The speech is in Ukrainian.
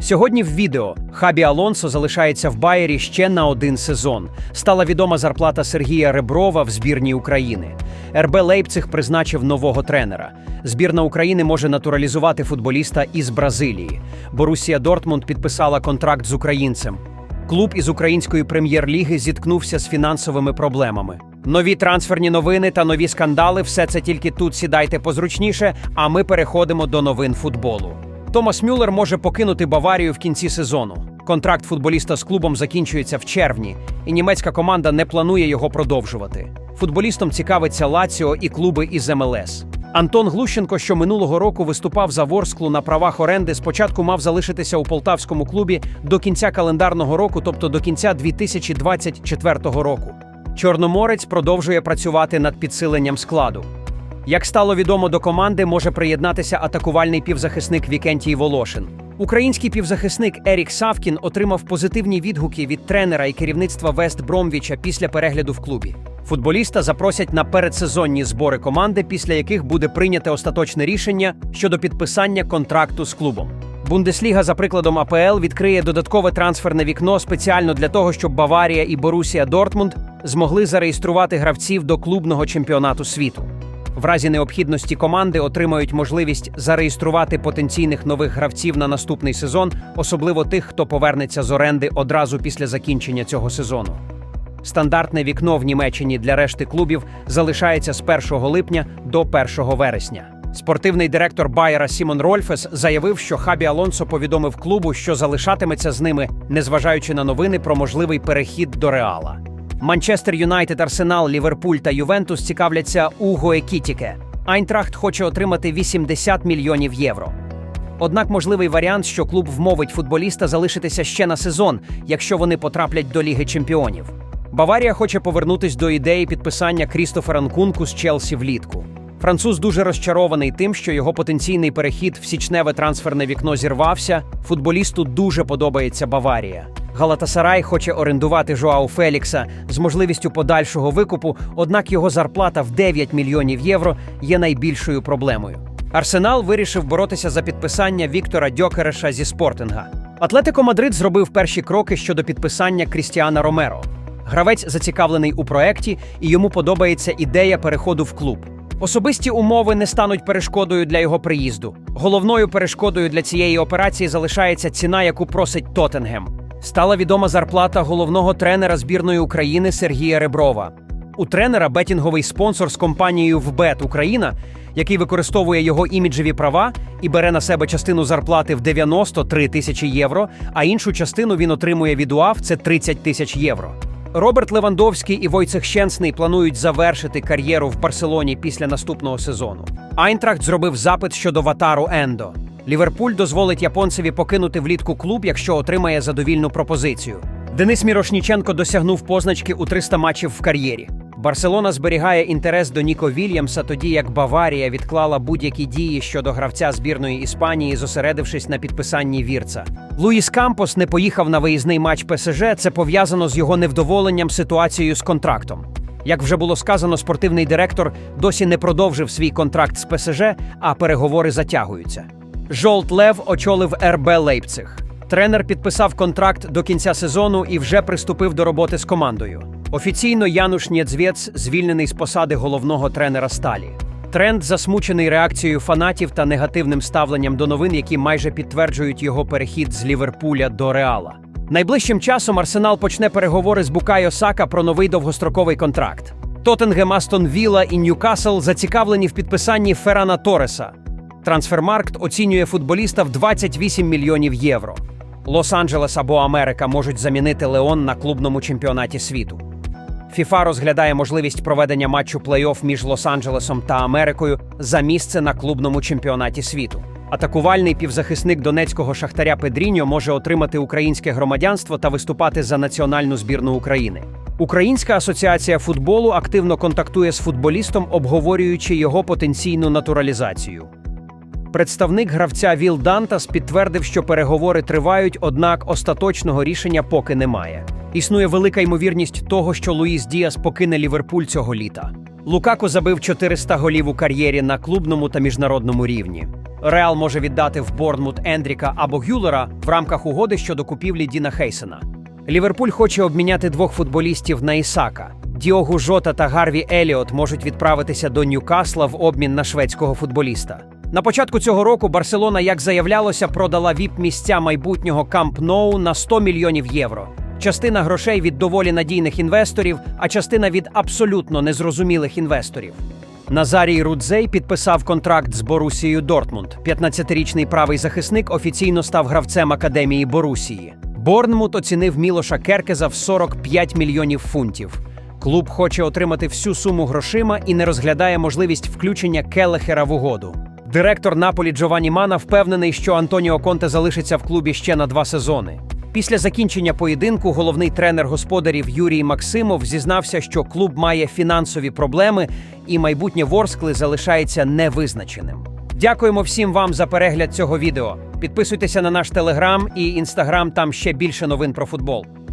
Сьогодні в відео Хабі Алонсо залишається в Байері ще на один сезон. Стала відома зарплата Сергія Реброва в збірній України. РБ Лейпциг призначив нового тренера. Збірна України може натуралізувати футболіста із Бразилії. Борусія Дортмунд підписала контракт з українцем. Клуб із української прем'єр-ліги зіткнувся з фінансовими проблемами. Нові трансферні новини та нові скандали все це тільки тут сідайте позручніше, а ми переходимо до новин футболу. Томас Мюллер може покинути Баварію в кінці сезону. Контракт футболіста з клубом закінчується в червні, і німецька команда не планує його продовжувати. Футболістом цікавиться Лаціо і клуби із МЛС. Антон Глущенко, що минулого року виступав за Ворсклу на правах оренди, спочатку мав залишитися у полтавському клубі до кінця календарного року, тобто до кінця 2024 року. Чорноморець продовжує працювати над підсиленням складу. Як стало відомо до команди, може приєднатися атакувальний півзахисник Вікентій Волошин. Український півзахисник Ерік Савкін отримав позитивні відгуки від тренера і керівництва Вест Бромвіча після перегляду в клубі. Футболіста запросять на передсезонні збори команди, після яких буде прийняте остаточне рішення щодо підписання контракту з клубом. Бундесліга, за прикладом АПЛ, відкриє додаткове трансферне вікно спеціально для того, щоб Баварія і Борусія Дортмунд змогли зареєструвати гравців до клубного чемпіонату світу. В разі необхідності команди отримають можливість зареєструвати потенційних нових гравців на наступний сезон, особливо тих, хто повернеться з оренди одразу після закінчення цього сезону. Стандартне вікно в Німеччині для решти клубів залишається з 1 липня до 1 вересня. Спортивний директор Байера Сімон Рольфес заявив, що Хабі Алонсо повідомив клубу, що залишатиметься з ними, незважаючи на новини про можливий перехід до Реала. Манчестер Юнайтед, Арсенал, Ліверпуль та Ювентус цікавляться Уго Екітіке. Айнтрахт хоче отримати 80 мільйонів євро. Однак можливий варіант, що клуб вмовить футболіста залишитися ще на сезон, якщо вони потраплять до Ліги Чемпіонів. Баварія хоче повернутись до ідеї підписання Крістофера Нкунку з Челсі влітку. Француз дуже розчарований тим, що його потенційний перехід в січневе трансферне вікно зірвався. Футболісту дуже подобається Баварія. Галатасарай хоче орендувати Жоау Фелікса з можливістю подальшого викупу, однак його зарплата в 9 мільйонів євро є найбільшою проблемою. Арсенал вирішив боротися за підписання Віктора Дьокереша зі спортинга. Атлетико Мадрид зробив перші кроки щодо підписання Крістіана Ромеро. Гравець зацікавлений у проекті, і йому подобається ідея переходу в клуб. Особисті умови не стануть перешкодою для його приїзду. Головною перешкодою для цієї операції залишається ціна, яку просить Тоттенгем. Стала відома зарплата головного тренера збірної України Сергія Реброва. У тренера бетінговий спонсор з компанією ВБЕТ Україна, який використовує його іміджеві права і бере на себе частину зарплати в 93 тисячі євро, а іншу частину він отримує від УАВ – це 30 тисяч євро. Роберт Левандовський і Войцех Щенсний планують завершити кар'єру в Барселоні після наступного сезону. Айнтрахт зробив запит щодо Ватару Ендо. Ліверпуль дозволить японцеві покинути влітку клуб, якщо отримає задовільну пропозицію. Денис Мірошніченко досягнув позначки у 300 матчів в кар'єрі. Барселона зберігає інтерес до Ніко Вільямса, тоді як Баварія відклала будь-які дії щодо гравця збірної Іспанії, зосередившись на підписанні вірца. Луїс Кампос не поїхав на виїзний матч ПСЖ. Це пов'язано з його невдоволенням ситуацією з контрактом. Як вже було сказано, спортивний директор досі не продовжив свій контракт з ПСЖ, а переговори затягуються. Жолт Лев очолив РБ Лейпциг. Тренер підписав контракт до кінця сезону і вже приступив до роботи з командою. Офіційно Януш Нєдзвєц звільнений з посади головного тренера сталі. Тренд засмучений реакцією фанатів та негативним ставленням до новин, які майже підтверджують його перехід з Ліверпуля до Реала. Найближчим часом Арсенал почне переговори з Букайо Сака про новий довгостроковий контракт. Тоттенгем, Астон Вілла і Ньюкасл зацікавлені в підписанні Феррана Тореса. Трансфермаркт оцінює футболіста в 28 мільйонів євро. Лос-Анджелес або Америка можуть замінити Леон на клубному чемпіонаті світу. ФІФА розглядає можливість проведення матчу плей-офф між Лос-Анджелесом та Америкою за місце на клубному чемпіонаті світу. Атакувальний півзахисник донецького шахтаря Педріньо може отримати українське громадянство та виступати за національну збірну України. Українська асоціація футболу активно контактує з футболістом, обговорюючи його потенційну натуралізацію. Представник гравця Віл Дантас підтвердив, що переговори тривають, однак остаточного рішення поки немає. Існує велика ймовірність того, що Луїс Діас покине Ліверпуль цього літа. Лукако забив 400 голів у кар'єрі на клубному та міжнародному рівні. Реал може віддати в Борнмут Ендріка або Гюлера в рамках угоди щодо купівлі Діна Хейсена. Ліверпуль хоче обміняти двох футболістів на Ісака. Діогу Жота та Гарві Еліот можуть відправитися до Ньюкасла в обмін на шведського футболіста. На початку цього року Барселона, як заявлялося, продала віп-місця майбутнього Камп Ноу на 100 мільйонів євро. Частина грошей від доволі надійних інвесторів, а частина від абсолютно незрозумілих інвесторів. Назарій Рудзей підписав контракт з Борусією Дортмунд. 15-річний правий захисник офіційно став гравцем академії Борусії. Борнмут оцінив Мілоша Керкеза в 45 мільйонів фунтів. Клуб хоче отримати всю суму грошима і не розглядає можливість включення Келехера в угоду. Директор Наполі Джованні Мана впевнений, що Антоніо Конте залишиться в клубі ще на два сезони. Після закінчення поєдинку головний тренер господарів Юрій Максимов зізнався, що клуб має фінансові проблеми і майбутнє Ворскли залишається невизначеним. Дякуємо всім вам за перегляд цього відео. Підписуйтеся на наш телеграм і інстаграм, там ще більше новин про футбол.